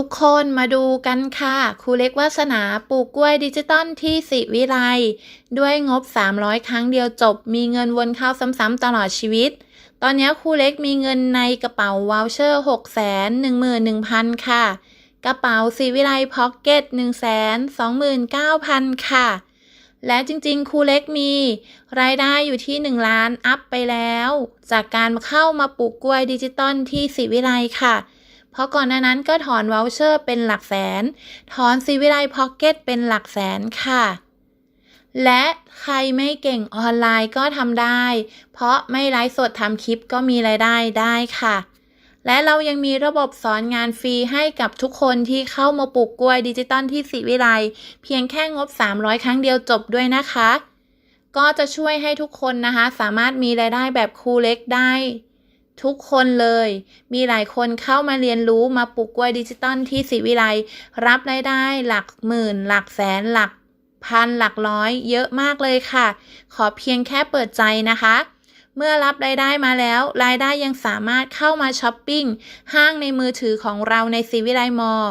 ทุกคนมาดูกันค่ะครูเล็กวาสนาปลูกกล้วยดิจิตอลที่สิวิไลด้วยงบ 300 ครั้งเดียวจบ มีเงินวนเข้าซ้ำๆตลอดชีวิต ตอนนี้ครูเล็กมีเงินในกระเป๋าวอลเชอร์ 6 1 1 0 0 0 ค่ะ กระเป๋าสิวิไลพ็อกเก็ต1 2 9 0 0 0 ค่ะ และจริงๆครูเล็กมีรายได้อยู่ที่ 1 ล้านอัพไปแล้ว จากการเข้ามาปลูกกล้วยดิจิตอลที่สิวิไลค่ะ เพราะก่อนหน้านั้นก็ถอนวอลเชอร์เป็นหลักแสน ถอนซีวิไลพ็อกเก็ตเป็นหลักแสนค่ะ และใครไม่เก่งออนไลน์ก็ทำได้ เพราะไม่ไลฟ์สดทำคลิปก็มีรายได้ได้ค่ะ และเรายังมีระบบสอนงานฟรีให้กับทุกคนที่เข้ามาปลูกกล้วยดิจิตอลที่สิวิไลเพียงแค่งบ 300 ครั้งเดียวจบด้วยนะคะ ก็จะช่วยให้ทุกคนนะคะ สามารถมีรายได้แบบครูเล็กได้ ทุกคนเลย มีหลายคนเข้ามาเรียนรู้มาปลูกกล้วยดิจิตอลที่ศิวิไลรับรายได้หลักหมื่น หลักแสนหลักพันหลักร้อยเยอะมากเลยค่ะ ขอเพียงแค่เปิดใจนะคะ เมื่อรับรายได้มาแล้ว รายได้ยังสามารถเข้ามาช้อปปิ้ง ห้างในมือถือของเราในศิวิไลมอล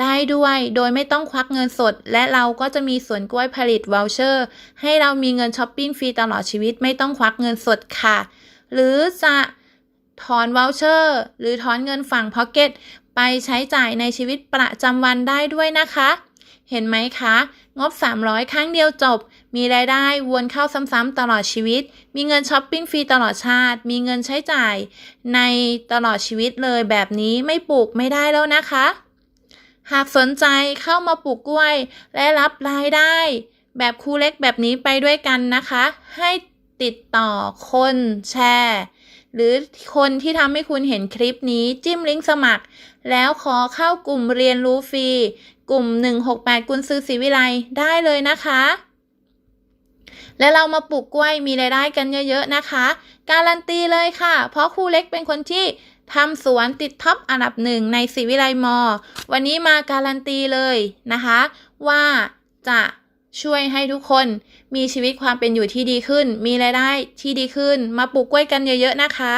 ได้ด้วย โดยไม่ต้องควักเงินสด และเราก็จะมีสวนกล้วยผลิตวอลเชอร์ ให้เรามีเงินช้อปปิ้งฟรีตลอดชีวิตไม่ต้องควักเงินสดค่ะ หรือจะ ถอนวอลเชอร์หรือถอนเงินฝั่งพ็อกเก็ตไปใช้จ่ายในชีวิตประจำวันได้ด้วยนะคะ เห็นไหมคะ งบ 300 ครั้งเดียวจบ มีรายได้วนเข้าซ้ำๆตลอดชีวิต มีเงินช้อปปิ้งฟรีตลอดชาติ มีเงินใช้จ่ายในตลอดชีวิตเลยแบบนี้ไม่ปลูกไม่ได้แล้วนะคะ หากสนใจเข้ามาปลูกกล้วย และรับรายได้ แบบครูเล็กแบบนี้ไปด้วยกันนะคะ ให้ติดต่อคนแชร์ หรือคนที่ทำให้คุณเห็นคลิปนี้จิ้มลิงก์สมัคร แล้วขอเข้ากลุ่มเรียนรู้ฟรี กลุ่ม 168 กุญซือศรีวิไลได้เลยนะคะ และเรามาปลูกกล้วยมีรายได้กันเยอะๆนะคะ การันตีเลยค่ะ เพราะครูเล็กเป็นคนที่ทำสวนติดท็อปอันดับหนึ่งในศรีวิไลมอ วันนี้มาการันตีเลยนะคะ ว่าจะ ช่วยให้ทุกคนมีชีวิตความเป็นอยู่ที่ดีขึ้น มีรายได้ที่ดีขึ้น มาปลูกกล้วยกันเยอะๆนะคะ